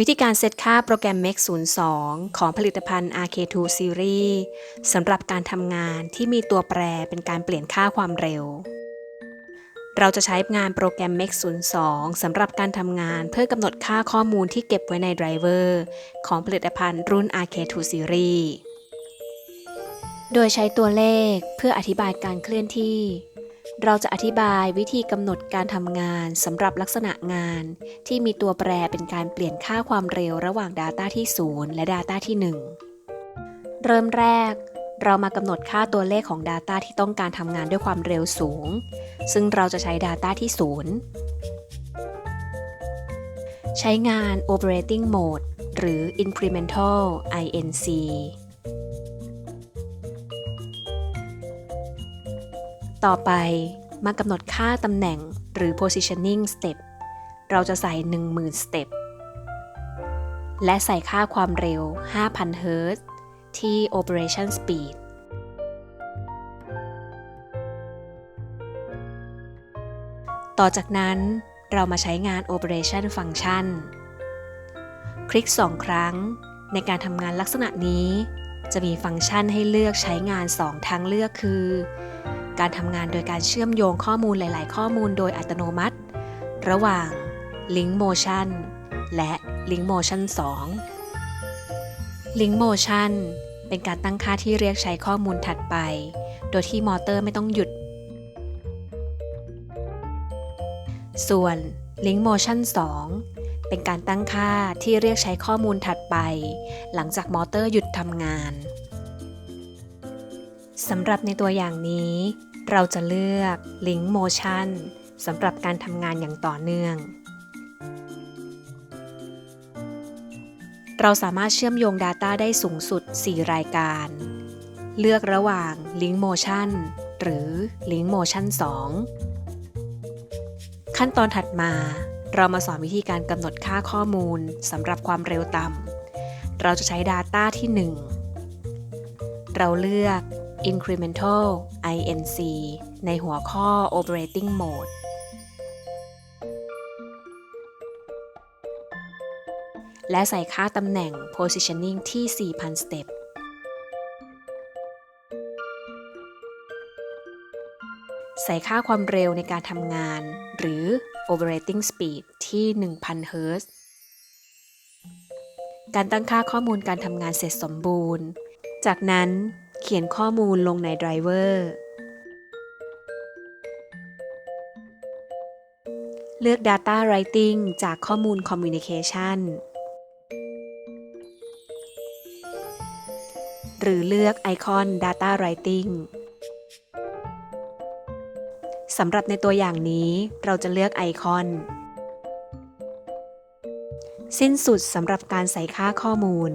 วิธีการเซตค่าโปรแกรม MEX 02ของผลิตภัณฑ์ RK2 Series สำหรับการทำงานที่มีตัวแปรเป็นการเปลี่ยนค่าความเร็ว เราจะใช้งานโปรแกรม MEX 02สำหรับการทำงานเพื่อกำหนดค่าข้อมูลที่เก็บไว้ในไดรเวอร์ของผลิตภัณฑ์รุ่น RK2 Series โดยใช้ตัวเลขเพื่ออธิบายการเคลื่อนที่ เราจะอธิบายวิธีกำหนดการทำงานสำหรับลักษณะงาน ที่มีตัวแปรเป็นการเปลี่ยนค่าความเร็วระหว่าง Data ที่ 0 และ Data ที่ 1 เริ่มแรก เรามากำหนดค่าตัวเลขของ Data ที่ต้องการทำงานด้วยความเร็วสูง ซึ่งเราจะใช้ Data ที่ 0 ใช้งาน Operating Mode หรือ Incremental INC ต่อไปมากำหนดค่าตำแหน่งหรือ positioning step เราจะใส่ 10,000 step และใส่ค่าความเร็ว 5,000 Hz ที่ operation speed ต่อจากนั้นเรามาใช้งาน operation function คลิก 2 ครั้ง ในการทำงานลักษณะนี้ จะมีฟังก์ชันให้เลือกใช้งาน 2 ทางเลือกคือ การทำงานโดยการเชื่อมโยงข้อมูลหลาย ๆ ข้อมูลโดยอัตโนมัติ ระหว่าง Link Motion และ Link Motion 2 Link Motion เป็นการตั้งค่าที่เรียกใช้ข้อมูลถัดไป โดยที่มอเตอร์ไม่ต้องหยุด ส่วน Link Motion 2 เป็นการตั้งค่าที่เรียกใช้ข้อมูลถัดไป หลังจากมอเตอร์หยุดทำงาน สำหรับในตัวอย่างนี้ เราจะเลือก Link Motion สำหรับการทำงานอย่างต่อเนื่อง เราสามารถเชื่อมโยง Data ได้สูงสุด 4 รายการ เลือกระหว่าง Link Motion หรือ Link Motion 2 ขั้นตอนถัดมา เรามาสอนวิธีการกำหนดค่าข้อมูลสำหรับความเร็วต่ำเราจะใช้ Data ที่ 1 เราเลือก Incremental INC ในหัวข้อ Operating Mode และใส่ค่าตำแหน่ง Positioning ที่ 4,000 Step ใส่ค่าความเร็วในการทำงาน หรือ Operating Speed ที่ 1,000 Hz การตั้งค่าข้อมูลการทำงานเสร็จสมบูรณ์ จากนั้น เขียนข้อมูลลงในไดรเวอร์ เลือก Data Writing จากข้อมูล Communication หรือเลือกไอคอน Data Writing สำหรับในตัวอย่างนี้เราจะเลือกไอคอน สิ้นสุดสำหรับการใส่ค่าข้อมูล